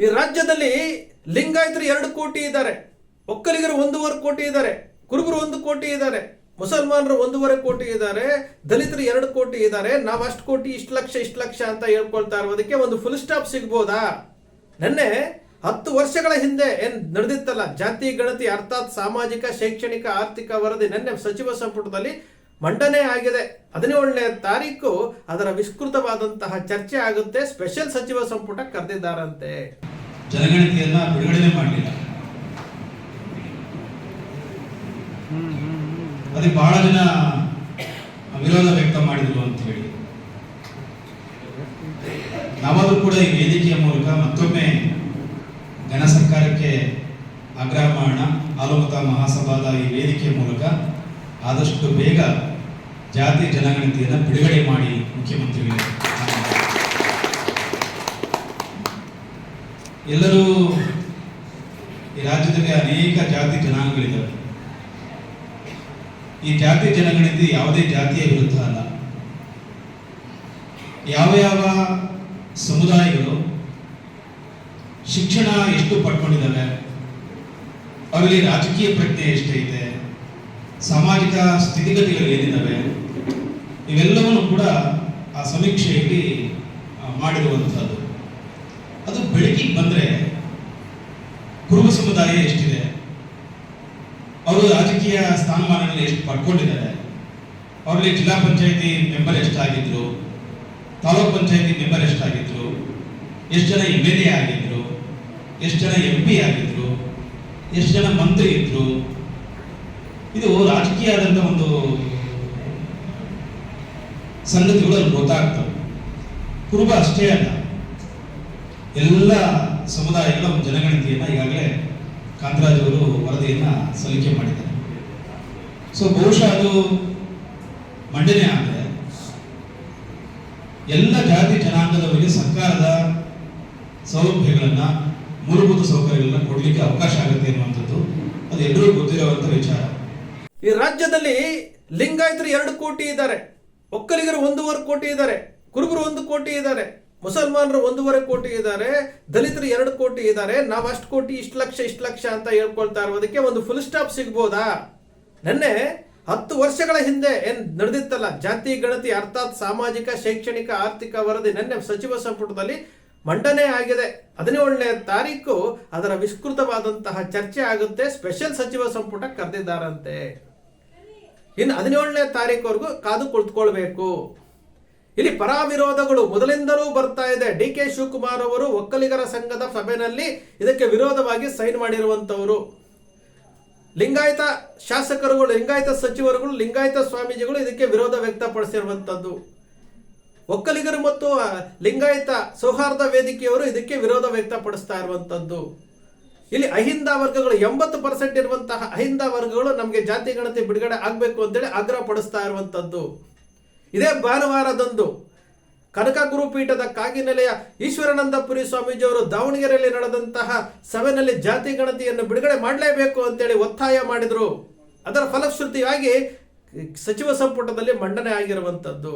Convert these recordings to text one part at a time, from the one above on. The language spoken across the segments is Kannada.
ಈ ರಾಜ್ಯದಲ್ಲಿ ಲಿಂಗಾಯತರು ಎರಡು ಕೋಟಿ ಇದ್ದಾರೆ. ಒಕ್ಕಲಿಗರು ಒಂದೂವರೆ ಕೋಟಿ ಇದ್ದಾರೆ. ಕುರುಬರು ಒಂದು ಕೋಟಿ ಇದ್ದಾರೆ. ಮುಸಲ್ಮಾನರು ಒಂದೂವರೆ ಕೋಟಿ ಇದ್ದಾರೆ. ದಲಿತರು ಎರಡು ಕೋಟಿ ಇದ್ದಾರೆ. ನಾವು ಅಷ್ಟು ಕೋಟಿ, ಇಷ್ಟು ಲಕ್ಷ ಇಷ್ಟು ಲಕ್ಷ ಅಂತ ಹೇಳ್ಕೊಳ್ತಾ ಇರೋದಕ್ಕೆ ಒಂದು ಫುಲ್ ಸ್ಟಾಪ್ ಸಿಗ್ಬೋದಾ? ನೆನ್ನೆ ಹತ್ತು ವರ್ಷಗಳ ಹಿಂದೆ ಏನ್ ನಡೆದಿತ್ತಲ್ಲ? ಜಾತಿ, ಗಣತಿ, ಅರ್ಥಾತ್ ಸಾಮಾಜಿಕ, ಶೈಕ್ಷಣಿಕ, ಆರ್ಥಿಕ ವರದಿ, ನೆನ್ನೆ ಸಚಿವ ಸಂಪುಟದಲ್ಲಿ ಮಂಡನೆ ಆಗಿದೆ. ಹದಿನೇಳನೇ ತಾರೀಕು ಅದರ ವಿಸ್ತೃತವಾದಂತಹ ಚರ್ಚೆ ಆಗುತ್ತೆ. ಸ್ಪೆಷಲ್ ಸಚಿವ ಸಂಪುಟ ಕರೆದಿದ್ದಾರಂತೆ. ಜನಗಣತಿಯನ್ನ ಬಿಡುಗಡೆ ಮಾಡಲಿಲ್ಲ. ಅದಕ್ಕೆ ಬಹಳ ಜನ ವಿರೋಧ ವ್ಯಕ್ತ ಮಾಡಿದ್ರು ಅಂತ ಹೇಳಿ. ನಾವಾದ್ರೂ ಕೂಡ ಈ ವೇದಿಕೆಯ ಮೂಲಕ ಮತ್ತೊಮ್ಮೆ ಘನ ಸರ್ಕಾರಕ್ಕೆ ಆಗ್ರಹ ಮಾಡೋಣ. ಆಲೋಮತ ಮಹಾಸಭಾದ ಈ ವೇದಿಕೆಯ ಮೂಲಕ ಆದಷ್ಟು ಬೇಗ ಜಾತಿ ಜನಗಣತಿಯನ್ನು ಬಿಡುಗಡೆ ಮಾಡಿ ಮುಖ್ಯಮಂತ್ರಿಗಳಿಗೆ. ಎಲ್ಲರೂ ಈ ರಾಜ್ಯದಲ್ಲಿ ಅನೇಕ ಜಾತಿ ಜನಾಂಗಗಳಿದ್ದಾವೆ. ಈ ಜಾತಿ ಜನಗಣತಿ ಯಾವುದೇ ಜಾತಿಯ ವಿರುದ್ಧ ಅಲ್ಲ. ಯಾವ ಯಾವ ಸಮುದಾಯಗಳು ಶಿಕ್ಷಣ ಎಷ್ಟು ಪಡ್ಕೊಂಡಿದ್ದಾವೆ ಅವರಲ್ಲಿ ರಾಜಕೀಯ ಪ್ರಜ್ಞೆ ಎಷ್ಟೈತೆ, ಸಾಮಾಜಿಕ ಸ್ಥಿತಿಗತಿಗಳು ಏನಿದ್ದಾವೆ ಇವೆಲ್ಲವನ್ನು ಕೂಡ ಆ ಸಮೀಕ್ಷೆಯಲ್ಲಿ ಮಾಡಿರುವಂಥದ್ದು ಅದು ಬೆಳಕಿಗೆ ಬಂದ್ರೆ ಕುರುಬ ಸಮುದಾಯ ಎಷ್ಟಿದೆ? ಅವರು ರಾಜಕೀಯ ಸ್ಥಾನಮಾನಗಳಲ್ಲಿ ಎಷ್ಟು ಪಡ್ಕೊಂಡಿದ್ದಾರೆ? ಅವರಲ್ಲಿ ಜಿಲ್ಲಾ ಪಂಚಾಯತಿ ಮೆಂಬರ್ ಎಷ್ಟಾಗಿದ್ರು? ತಾಲೂಕ್ ಪಂಚಾಯತಿ ಮೆಂಬರ್ ಎಷ್ಟಾಗಿದ್ರು? ಎಷ್ಟು ಜನ ಎಂ ಎಲ್ ಎ ಆಗಿದ್ರು? ಎಷ್ಟು ಜನ ಎಂ ಪಿ ಆಗಿದ್ರು? ಎಷ್ಟು ಜನ ಮಂತ್ರಿ ಇದ್ರು? ಇದು ರಾಜಕೀಯ ಆದಂಥ ಒಂದು ಸಂಗತಿಗಳು ಗೊತ್ತಾಗ್ತವೆ. ಕುರುಬ ಅಷ್ಟೇ ಅಲ್ಲ. ಎಲ್ಲ ಸಮುದಾಯಗಳ ಒಂದು ಜನಗಣತಿಯನ್ನ ಈಗಾಗಲೇ ಕಾಂತರಾಜ್ ಅವರು ವರದಿಯನ್ನ ಸಲ್ಲಿಕೆ ಮಾಡಿದ್ದಾರೆ. ಸೊ ಬಹುಶಃ ಅದು ಮಂಡನೆ ಆದರೆ ಎಲ್ಲ ಜಾತಿ ಜನಾಂಗದವರಿಗೆ ಸರ್ಕಾರದ ಸೌಲಭ್ಯಗಳನ್ನು, ಮೂಲಭೂತ ಸೌಕರ್ಯಗಳನ್ನ ಕೊಡಲಿಕ್ಕೆ ಅವಕಾಶ ಆಗುತ್ತೆ ಅನ್ನುವಂಥದ್ದು ಅದು ಎಲ್ಲರೂ ಗೊತ್ತಿರುವಂತ ವಿಚಾರ. ಈ ರಾಜ್ಯದಲ್ಲಿ ಲಿಂಗಾಯತರು ಎರಡು ಕೋಟಿ ಇದ್ದಾರೆ. ಒಕ್ಕಲಿಗರು ಒಂದೂವರೆ ಕೋಟಿ ಇದ್ದಾರೆ, ಕುರುಬರು ಒಂದು ಕೋಟಿ ಇದ್ದಾರೆ, ಮುಸಲ್ಮಾನರು ಒಂದೂವರೆ ಕೋಟಿ ಇದ್ದಾರೆ, ದಲಿತರು ಎರಡು ಕೋಟಿ ಇದ್ದಾರೆ, ನಾವು ಅಷ್ಟು ಕೋಟಿ, ಇಷ್ಟು ಲಕ್ಷ ಇಷ್ಟು ಲಕ್ಷ ಅಂತ ಹೇಳ್ಕೊಳ್ತಾ ಇರೋದಕ್ಕೆ ಒಂದು ಫುಲ್ ಸ್ಟಾಪ್ ಸಿಗ್ಬೋದಾ? ನೆನ್ನೆ ಹತ್ತು ವರ್ಷಗಳ ಹಿಂದೆ ಏನ್ ನಡೆದಿತ್ತಲ್ಲ, ಜಾತಿ, ಗಣತಿ, ಅರ್ಥಾತ್ ಸಾಮಾಜಿಕ, ಶೈಕ್ಷಣಿಕ, ಆರ್ಥಿಕ ವರದಿ ನೆನ್ನೆ ಸಚಿವ ಸಂಪುಟದಲ್ಲಿ ಮಂಡನೆ ಆಗಿದೆ. ಹದಿನೇಳನೇ ತಾರೀಕು ಅದರ ವಿಸ್ತೃತವಾದಂತಹ ಚರ್ಚೆ ಆಗುತ್ತೆ ಸ್ಪೆಷಲ್ ಸಚಿವ ಸಂಪುಟ ಕರೆದಿದ್ದಾರಂತೆ. ಇನ್ನು ಹದಿನೇಳನೇ ತಾರೀಕುವರೆಗೂ ಕಾದು ಕುಳಿತುಕೊಳ್ಬೇಕು. ಇಲ್ಲಿ ಪರಾವಿರೋಧಗಳು ಮೊದಲಿಂದಲೂ ಬರ್ತಾ ಇದೆ. ಡಿ ಕೆ ಶಿವಕುಮಾರ್ ಅವರು ಒಕ್ಕಲಿಗರ ಸಂಘದ ಸಭೆಯಲ್ಲಿ ಇದಕ್ಕೆ ವಿರೋಧವಾಗಿ ಸೈನ್ ಮಾಡಿರುವಂಥವರು. ಲಿಂಗಾಯತ ಶಾಸಕರುಗಳು, ಲಿಂಗಾಯತ ಸಚಿವರುಗಳು, ಲಿಂಗಾಯತ ಸ್ವಾಮೀಜಿಗಳು ಇದಕ್ಕೆ ವಿರೋಧ ವ್ಯಕ್ತಪಡಿಸಿರುವಂತದ್ದು ಒಕ್ಕಲಿಗರು ಮತ್ತು ಲಿಂಗಾಯತ ಸೌಹಾರ್ದ ವೇದಿಕೆಯವರು ಇದಕ್ಕೆ ವಿರೋಧ ವ್ಯಕ್ತಪಡಿಸ್ತಾ ಇರುವಂತದ್ದು ಇಲ್ಲಿ ಅಹಿಂದ ವರ್ಗಗಳು ಎಂಬತ್ತು ಪರ್ಸೆಂಟ್ ಇರುವಂತಹ ಅಹಿಂದ ವರ್ಗಗಳು ನಮಗೆ ಜಾತಿ, ಗಣತಿ, ಬಿಡುಗಡೆ ಆಗಬೇಕು ಅಂತೇಳಿ ಆಗ್ರಹ ಪಡಿಸ್ತಾ ಇರುವಂಥದ್ದು ಇದೇ ಭಾನುವಾರದಂದು ಕನಕ ಗುರುಪೀಠದ ಕಾಗಿನೆಲೆಯ ಈಶ್ವರಾನಂದಪುರಿ ಸ್ವಾಮೀಜಿಯವರು ದಾವಣಗೆರೆಯಲ್ಲಿ ನಡೆದಂತಹ ಸಭೆಯಲ್ಲಿ ಜಾತಿ, ಗಣತಿಯನ್ನು ಬಿಡುಗಡೆ ಮಾಡಲೇಬೇಕು ಅಂತೇಳಿ ಒತ್ತಾಯ ಮಾಡಿದರು. ಅದರ ಫಲಶ್ರುತಿಯಾಗಿ ಸಚಿವ ಸಂಪುಟದಲ್ಲಿ ಮಂಡನೆ ಆಗಿರುವಂಥದ್ದು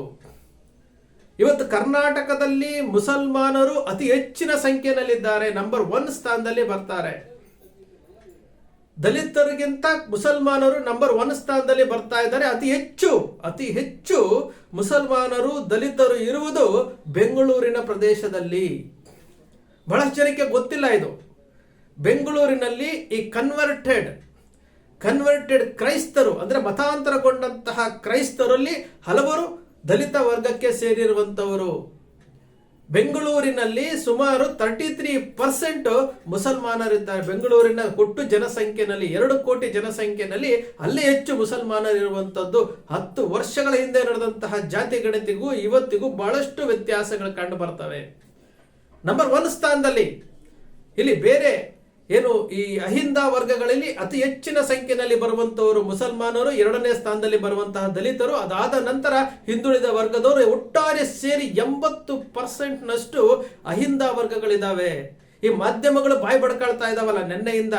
ಇವತ್ತು ಕರ್ನಾಟಕದಲ್ಲಿ ಮುಸಲ್ಮಾನರು ಅತಿ ಹೆಚ್ಚಿನ ಸಂಖ್ಯೆಯಲ್ಲಿದ್ದಾರೆ. ನಂಬರ್ ಒನ್ ಸ್ಥಾನದಲ್ಲಿ ಬರ್ತಾರೆ. ದಲಿತರಿಗಿಂತ ಮುಸಲ್ಮಾನರು ನಂಬರ್ ಒನ್ ಸ್ಥಾನದಲ್ಲಿ ಬರ್ತಾ ಇದ್ದಾರೆ. ಅತಿ ಹೆಚ್ಚು ಅತಿ ಹೆಚ್ಚು ಮುಸಲ್ಮಾನರು, ದಲಿತರು ಇರುವುದು ಬೆಂಗಳೂರಿನ ಪ್ರದೇಶದಲ್ಲಿ. ಬಹಳಷ್ಟು ಜನಕ್ಕೆ ಗೊತ್ತಿಲ್ಲ ಇದು. ಬೆಂಗಳೂರಿನಲ್ಲಿ ಈ ಕನ್ವರ್ಟೆಡ್ ಕನ್ವರ್ಟೆಡ್ ಕ್ರೈಸ್ತರು ಅಂದ್ರೆ ಮತಾಂತರಗೊಂಡಂತಹ ಕ್ರೈಸ್ತರಲ್ಲಿ ಹಲವರು ದಲಿತ ವರ್ಗಕ್ಕೆ ಸೇರಿರುವಂಥವರು, ಬೆಂಗಳೂರಿನಲ್ಲಿ ಸುಮಾರು ತರ್ಟಿ ತ್ರೀ ಪರ್ಸೆಂಟ್ ಮುಸಲ್ಮಾನರಿದ್ದಾರೆ. ಬೆಂಗಳೂರಿನ ಒಟ್ಟು ಜನಸಂಖ್ಯೆನಲ್ಲಿ, ಎರಡು ಕೋಟಿ ಜನಸಂಖ್ಯೆನಲ್ಲಿ ಅಲ್ಲಿ ಹೆಚ್ಚು ಮುಸಲ್ಮಾನರಿರುವಂಥದ್ದು. ಹತ್ತು ವರ್ಷಗಳ ಹಿಂದೆ ನಡೆದಂತಹ ಜಾತಿ ಗಣತಿಗೂ ಇವತ್ತಿಗೂ ಬಹಳಷ್ಟು ವ್ಯತ್ಯಾಸಗಳು ಕಂಡು ಬರ್ತವೆ. ನಂಬರ್ ಒನ್ ಸ್ಥಾನದಲ್ಲಿ, ಇಲ್ಲಿ ಬೇರೆ ಏನು ಈ ಅಹಿಂದ ವರ್ಗಗಳಲ್ಲಿ ಅತಿ ಹೆಚ್ಚಿನ ಸಂಖ್ಯೆಯಲ್ಲಿ ಬರುವಂತವರು ಮುಸಲ್ಮಾನರು, ಎರಡನೇ ಸ್ಥಾನದಲ್ಲಿ ಬರುವಂತಹ ದಲಿತರು, ಅದಾದ ನಂತರ ಹಿಂದುಳಿದ ವರ್ಗದವರು ಒಟ್ಟಾರೆ ಸೇರಿ ಎಂಬತ್ತು ಪರ್ಸೆಂಟ್ ನಷ್ಟು ಅಹಿಂದ ವರ್ಗಗಳಿದಾವೆ. ಈ ಮಾಧ್ಯಮಗಳು ಬಾಯಿ ಬಡ್ಕೊಳ್ತಾ ಇದಾವಲ್ಲ ನೆನ್ನೆಯಿಂದ.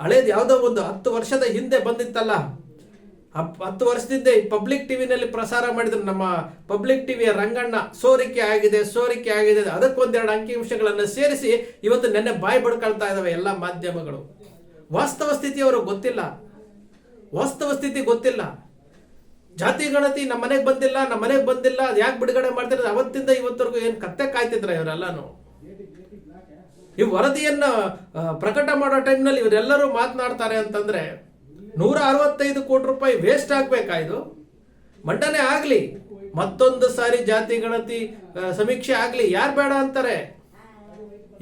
ಹಳೇದು ಯಾವುದೋ ಒಂದು ಹತ್ತು ವರ್ಷದ ಹಿಂದೆ ಬಂದಿತ್ತಲ್ಲ. ಹತ್ತು ವರ್ಷದಿಂದ ಈ ಪಬ್ಲಿಕ್ ಟಿವಿನಲ್ಲಿ ಪ್ರಸಾರ ಮಾಡಿದ್ರು ನಮ್ಮ ಪಬ್ಲಿಕ್ ಟಿವಿಯ ರಂಗಣ್ಣ. ಸೋರಿಕೆ ಆಗಿದೆ ಸೋರಿಕೆ ಆಗಿದೆ. ಅದಕ್ಕೊಂದೆರಡು ಅಂಕಿಅಂಶಗಳನ್ನು ಸೇರಿಸಿ ಇವತ್ತು ನೆನ್ನೆ ಬಾಯಿ ಬಡ್ಕೊಳ್ತಾ ಇದಾವೆ ಎಲ್ಲ ಮಾಧ್ಯಮಗಳು. ವಾಸ್ತವ ಸ್ಥಿತಿ ಅವರು ಗೊತ್ತಿಲ್ಲ. ವಾಸ್ತವ ಸ್ಥಿತಿ ಗೊತ್ತಿಲ್ಲ. ಜಾತಿ ಗಣತಿ ನಮ್ಮ ಮನೆಗೆ ಬಂದಿಲ್ಲ, ನಮ್ಮ ಮನೆಗೆ ಬಂದಿಲ್ಲ, ಅದು ಯಾಕೆ ಬಿಡುಗಡೆ ಮಾಡ್ತಿರೋದು ಅವತ್ತಿಂದ ಇವತ್ತರೆಗೂ ಏನು ಕತ್ತೆ ಕಾಯ್ತಿದ್ರ ಇವರೆಲ್ಲಾನು? ಈ ವರದಿಯನ್ನು ಪ್ರಕಟ ಮಾಡೋ ಟೈಮ್ನಲ್ಲಿ ಇವರೆಲ್ಲರೂ ಮಾತನಾಡ್ತಾರೆ ಅಂತಂದ್ರೆ ನೂರ ಅರವತ್ತೈದು ಕೋಟಿ ರೂಪಾಯಿ ವೇಸ್ಟ್ ಆಗಬೇಕಾಯ್ದು. ಮಂಡನೆ ಆಗಲಿ, ಮತ್ತೊಂದು ಸಾರಿ ಜಾತಿ, ಗಣತಿ ಸಮೀಕ್ಷೆ ಆಗಲಿ, ಯಾರು ಬೇಡ ಅಂತಾರೆ?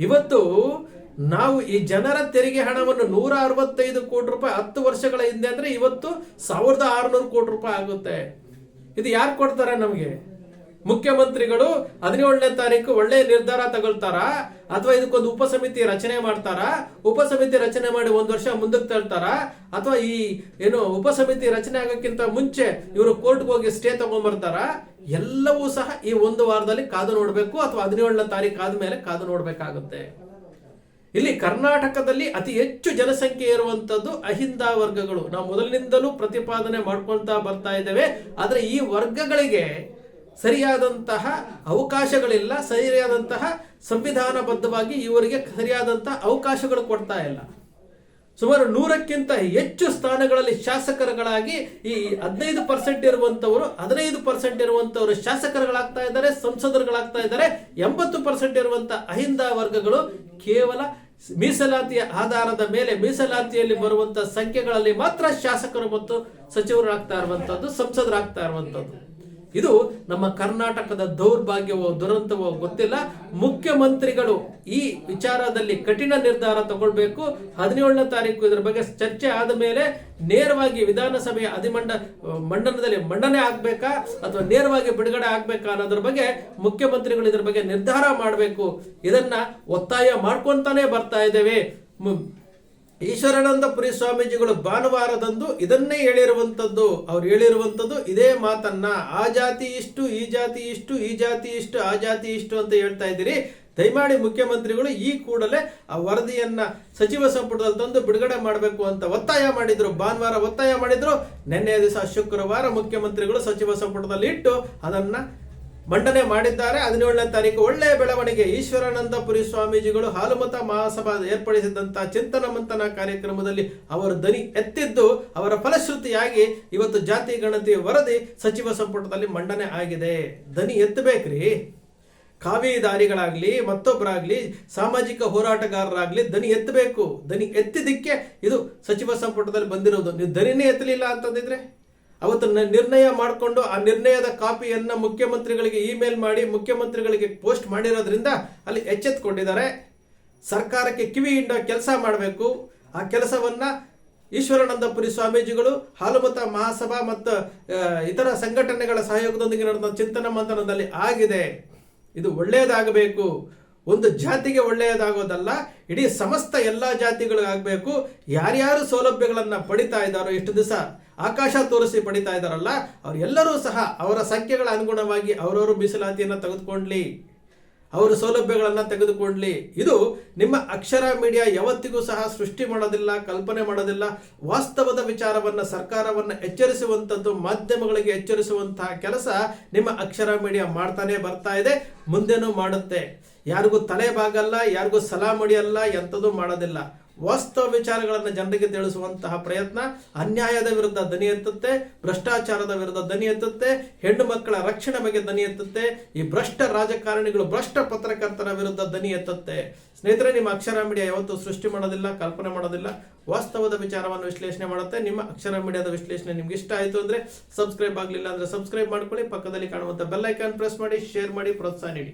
ಇವತ್ತು ನಾವು ಈ ಜನರ ತೆರಿಗೆ ಹಣವನ್ನು ನೂರ ಅರವತ್ತೈದು ಕೋಟಿ ರೂಪಾಯಿ ಹತ್ತು ವರ್ಷಗಳ ಹಿಂದೆ ಅಂದ್ರೆ ಇವತ್ತು ಸಾವಿರದ ಆರುನೂರು ಕೋಟಿ ರೂಪಾಯಿ ಆಗುತ್ತೆ. ಇದು ಯಾರು ಕೊಡ್ತಾರೆ ನಮಗೆ? ಮುಖ್ಯಮಂತ್ರಿಗಳು ಹದಿನೇಳನೇ ತಾರೀಕು ಒಳ್ಳೆ ನಿರ್ಧಾರ ತಗೊಳ್ತಾರ? ಅಥವಾ ಇದಕ್ಕೊಂದು ಉಪಸಮಿತಿ ರಚನೆ ಮಾಡ್ತಾರ? ಉಪಸಮಿತಿ ರಚನೆ ಮಾಡಿ ಒಂದು ವರ್ಷ ಮುಂದಕ್ಕೆ ತಳ್ತಾರ ಅಥವಾ ಈ ಏನು ಉಪಸಮಿತಿ ರಚನೆ ಆಗೋಕ್ಕಿಂತ ಮುಂಚೆ ಇವರು ಕೋರ್ಟ್ಗೆ ಹೋಗಿ ಸ್ಟೇ ತಗೊಂಡ್ಬರ್ತಾರ ಎಲ್ಲವೂ ಸಹ ಈ ಒಂದು ವಾರದಲ್ಲಿ ಕಾದು ನೋಡಬೇಕು ಅಥವಾ ಹದಿನೇಳನೇ ತಾರೀಕು ಆದ್ಮೇಲೆ ಕಾದು ನೋಡಬೇಕಾಗುತ್ತೆ. ಇಲ್ಲಿ ಕರ್ನಾಟಕದಲ್ಲಿ ಅತಿ ಹೆಚ್ಚು ಜನಸಂಖ್ಯೆ ಇರುವಂತದ್ದು ಅಹಿಂದ ವರ್ಗಗಳು. ನಾವು ಮೊದಲಿನಿಂದಲೂ ಪ್ರತಿಪಾದನೆ ಮಾಡ್ಕೊಳ್ತಾ ಬರ್ತಾ ಇದ್ದೇವೆ. ಆದರೆ ಈ ವರ್ಗಗಳಿಗೆ ಸರಿಯಾದಂತಹ ಅವಕಾಶಗಳಿಲ್ಲ, ಸರಿಯಾದಂತಹ ಸಂವಿಧಾನಬದ್ಧವಾಗಿ ಇವರಿಗೆ ಸರಿಯಾದಂತಹ ಅವಕಾಶಗಳು ಕೊಡ್ತಾ ಇಲ್ಲ. ಸುಮಾರು ನೂರಕ್ಕಿಂತ ಹೆಚ್ಚು ಸ್ಥಾನಗಳಲ್ಲಿ ಶಾಸಕರುಗಳಾಗಿ ಈ ಹದಿನೈದು ಪರ್ಸೆಂಟ್ ಇರುವಂತವರು, ಹದಿನೈದು ಪರ್ಸೆಂಟ್ ಇರುವಂತವರು ಶಾಸಕರುಗಳಾಗ್ತಾ ಇದ್ದಾರೆ, ಸಂಸದರುಗಳಾಗ್ತಾ ಇದ್ದಾರೆ, ಎಂಬತ್ತು ಪರ್ಸೆಂಟ್ ಇರುವಂಥ ಅಹಿಂದ ವರ್ಗಗಳು ಕೇವಲ ಮೀಸಲಾತಿಯ ಆಧಾರದ ಮೇಲೆ, ಮೀಸಲಾತಿಯಲ್ಲಿ ಬರುವಂತ ಸಂಖ್ಯೆಗಳಲ್ಲಿ ಮಾತ್ರ ಶಾಸಕರು ಮತ್ತು ಸಚಿವರಾಗ್ತಾ ಇರುವಂತದ್ದು ಸಂಸದರಾಗ್ತಾ ಇರುವಂತದ್ದು ಇದು ನಮ್ಮ ಕರ್ನಾಟಕದ ದೌರ್ಭಾಗ್ಯವೋ ದುರಂತವೋ ಗೊತ್ತಿಲ್ಲ. ಮುಖ್ಯಮಂತ್ರಿಗಳು ಈ ವಿಚಾರದಲ್ಲಿ ಕಠಿಣ ನಿರ್ಧಾರ ತಗೊಳ್ಬೇಕು. ಹದಿನೇಳನೇ ತಾರೀಕು ಇದರ ಬಗ್ಗೆ ಚರ್ಚೆ ಆದ ಮೇಲೆ ನೇರವಾಗಿ ವಿಧಾನಸಭೆಯ ಅಧಿಮಂಡ ಮಂಡನದಲ್ಲಿ ಮಂಡನೆ ಆಗ್ಬೇಕಾ ಅಥವಾ ನೇರವಾಗಿ ಬಿಡುಗಡೆ ಆಗ್ಬೇಕಾ ಅನ್ನೋದ್ರ ಬಗ್ಗೆ ಮುಖ್ಯಮಂತ್ರಿಗಳು ಇದರ ಬಗ್ಗೆ ನಿರ್ಧಾರ ಮಾಡಬೇಕು. ಇದನ್ನ ಒತ್ತಾಯ ಮಾಡ್ಕೊಂತಾನೆ ಬರ್ತಾ ಇದ್ದೇವೆ. ಮು- ಈಶ್ವರಾನಂದಪುರಿ ಸ್ವಾಮೀಜಿಗಳು ಭಾನುವಾರದಂದು ಇದನ್ನೇ ಹೇಳಿರುವಂಥದ್ದು ಅವ್ರು ಹೇಳಿರುವಂಥದ್ದು ಇದೇ ಮಾತನ್ನ, ಆ ಜಾತಿ ಇಷ್ಟು, ಈ ಜಾತಿ ಇಷ್ಟು, ಈ ಜಾತಿ ಇಷ್ಟು, ಆ ಜಾತಿ ಇಷ್ಟು ಅಂತ ಹೇಳ್ತಾ ಇದ್ದೀರಿ. ದಯಮಾಡಿ ಮುಖ್ಯಮಂತ್ರಿಗಳು ಈ ಕೂಡಲೇ ಆ ವರದಿಯನ್ನ ಸಚಿವ ಸಂಪುಟದಲ್ಲಿ ತಂದು ಬಿಡುಗಡೆ ಮಾಡಬೇಕು ಅಂತ ಒತ್ತಾಯ ಮಾಡಿದ್ರು. ಭಾನುವಾರ ಒತ್ತಾಯ ಮಾಡಿದ್ರು. ನಿನ್ನೆ ದಿವಸ ಶುಕ್ರವಾರ ಮುಖ್ಯಮಂತ್ರಿಗಳು ಸಚಿವ ಸಂಪುಟದಲ್ಲಿ ಇಟ್ಟು ಅದನ್ನ ಮಂಡನೆ ಮಾಡಿದ್ದಾರೆ. ಹದಿನೇಳನೇ ತಾರೀಕು ಒಳ್ಳೆಯ ಬೆಳವಣಿಗೆ. ಈಶ್ವರಾನಂದಪುರಿ ಸ್ವಾಮೀಜಿಗಳು ಹಾಲುಮತ ಮಹಾಸಭಾ ಏರ್ಪಡಿಸಿದಂತಹ ಚಿಂತನ ಮಂಥನ ಕಾರ್ಯಕ್ರಮದಲ್ಲಿ ಅವರು ದನಿ ಎತ್ತಿದ್ದು, ಅವರ ಫಲಶ್ರುತಿಯಾಗಿ ಇವತ್ತು ಜಾತಿ ಗಣತಿ ವರದಿ ಸಚಿವ ಸಂಪುಟದಲ್ಲಿ ಮಂಡನೆ ಆಗಿದೆ. ದನಿ ಎತ್ತಬೇಕ್ರಿ. ಕಾವಿದಾರಿಗಳಾಗ್ಲಿ, ಮತ್ತೊಬ್ಬರಾಗಲಿ, ಸಾಮಾಜಿಕ ಹೋರಾಟಗಾರರಾಗಲಿ ದನಿ ಎತ್ತಬೇಕು. ದನಿ ಎತ್ತಿದ್ದಕ್ಕೆ ಇದು ಸಚಿವ ಸಂಪುಟದಲ್ಲಿ ಬಂದಿರೋದು. ನೀವು ದನಿನೇ ಎತ್ತಲಿಲ್ಲ ಅಂತಂದಿದ್ರೆ? ಅವತ್ತು ನಿರ್ಣಯ ಮಾಡಿಕೊಂಡು ಆ ನಿರ್ಣಯದ ಕಾಪಿಯನ್ನ ಮುಖ್ಯಮಂತ್ರಿಗಳಿಗೆ ಇಮೇಲ್ ಮಾಡಿ ಮುಖ್ಯಮಂತ್ರಿಗಳಿಗೆ ಪೋಸ್ಟ್ ಮಾಡಿರೋದ್ರಿಂದ ಅಲ್ಲಿ ಎಚ್ಚೆತ್ಕೊಂಡಿದ್ದಾರೆ. ಸರ್ಕಾರಕ್ಕೆ ಕಿವಿ ಹಿಂಡ ಕೆಲಸ ಮಾಡಬೇಕು. ಆ ಕೆಲಸವನ್ನ ಈಶ್ವರಾನಂದಪುರಿ ಸ್ವಾಮೀಜಿಗಳು, ಹಾಲುಮತ ಮಹಾಸಭಾ ಮತ್ತು ಇತರ ಸಂಘಟನೆಗಳ ಸಹಯೋಗದೊಂದಿಗೆ ನಡೆದ ಚಿಂತನ ಮಂಥನದಲ್ಲಿ ಆಗಿದೆ. ಇದು ಒಳ್ಳೆಯದಾಗಬೇಕು ಒಂದು ಜಾತಿಗೆ ಒಳ್ಳೆಯದಾಗೋದಲ್ಲ, ಇಡೀ ಸಮಸ್ತ ಎಲ್ಲ ಜಾತಿಗಳಿಗಾಗಬೇಕು. ಯಾರ್ಯಾರು ಸೌಲಭ್ಯಗಳನ್ನು ಪಡಿತಾ ಇದ್ದಾರೋ ಎಷ್ಟು ದಿವಸ? ಆಕಾಶ ತೋರಿಸಿ ಪಡಿತಾ ಇದ್ದಾರಲ್ಲ, ಅವರೆಲ್ಲರೂ ಸಹ ಅವರ ಸಂಖ್ಯೆಗಳ ಅನುಗುಣವಾಗಿ ಅವರವರು ಮೀಸಲಾತಿಯನ್ನು ತೆಗೆದುಕೊಳ್ಳಿ ಅವರ ಸೌಲಭ್ಯಗಳನ್ನು ತೆಗೆದುಕೊಳ್ಳಿ ಇದು ನಿಮ್ಮ ಅಕ್ಷರ ಮೀಡಿಯಾ ಯಾವತ್ತಿಗೂ ಸಹ ಸೃಷ್ಟಿ ಮಾಡೋದಿಲ್ಲ, ಕಲ್ಪನೆ ಮಾಡೋದಿಲ್ಲ. ವಾಸ್ತವದ ವಿಚಾರವನ್ನು, ಸರ್ಕಾರವನ್ನು ಎಚ್ಚರಿಸುವಂಥದ್ದು ಮಾಧ್ಯಮಗಳಿಗೆ ಎಚ್ಚರಿಸುವಂತಹ ಕೆಲಸ ನಿಮ್ಮ ಅಕ್ಷರ ಮೀಡಿಯಾ ಮಾಡ್ತಾನೆ ಬರ್ತಾ ಇದೆ, ಮುಂದೆನೂ ಮಾಡುತ್ತೆ. ಯಾರಿಗೂ ತಲೆ ಬಾಗಲ್ಲ, ಯಾರಿಗೂ ಸಲಾ ಮಡಿಯಲ್ಲ ಎಂಥದ್ದು ಮಾಡೋದಿಲ್ಲ. ವಾಸ್ತವ ವಿಚಾರಗಳನ್ನು ಜನರಿಗೆ ತಿಳಿಸುವಂತಹ ಪ್ರಯತ್ನ, ಅನ್ಯಾಯದ ವಿರುದ್ಧ ದನಿ ಎತ್ತುತ್ತೆ, ಭ್ರಷ್ಟಾಚಾರದ ವಿರುದ್ಧ ದನಿ ಎತ್ತುತ್ತೆ, ಹೆಣ್ಣು ಮಕ್ಕಳ ರಕ್ಷಣೆ ಬಗ್ಗೆ ದನಿ ಎತ್ತುತ್ತೆ, ಈ ಭ್ರಷ್ಟ ರಾಜಕಾರಣಿಗಳು, ಭ್ರಷ್ಟ ಪತ್ರಕರ್ತರ ವಿರುದ್ಧ ದನಿ ಎತ್ತುತ್ತೆ. ಸ್ನೇಹಿತರೆ, ನಿಮ್ಮ ಅಕ್ಷರ ಮೀಡಿಯಾ ಯಾವತ್ತೂ ಸೃಷ್ಟಿ ಮಾಡೋದಿಲ್ಲ, ಕಲ್ಪನೆ ಮಾಡೋದಿಲ್ಲ. ವಾಸ್ತವದ ವಿಚಾರವನ್ನು ವಿಶ್ಲೇಷಣೆ ಮಾಡುತ್ತೆ. ನಿಮ್ಮ ಅಕ್ಷರ ಮೀಡಿಯಾದ ವಿಶ್ಲೇಷಣೆ ನಿಮ್ಗೆ ಇಷ್ಟ ಆಯಿತು ಅಂದ್ರೆ ಸಬ್ಸ್ಕ್ರೈಬ್ ಆಗಲಿಲ್ಲ ಅಂದ್ರೆ ಸಬ್ಸ್ಕ್ರೈಬ್ ಮಾಡ್ಕೊಳ್ಳಿ. ಪಕ್ಕದಲ್ಲಿ ಕಾಣುವಂಥ ಬೆಲ್ ಐಕಾನ್ ಪ್ರೆಸ್ ಮಾಡಿ, ಶೇರ್ ಮಾಡಿ, ಪ್ರೋತ್ಸಾಹ ನೀಡಿ.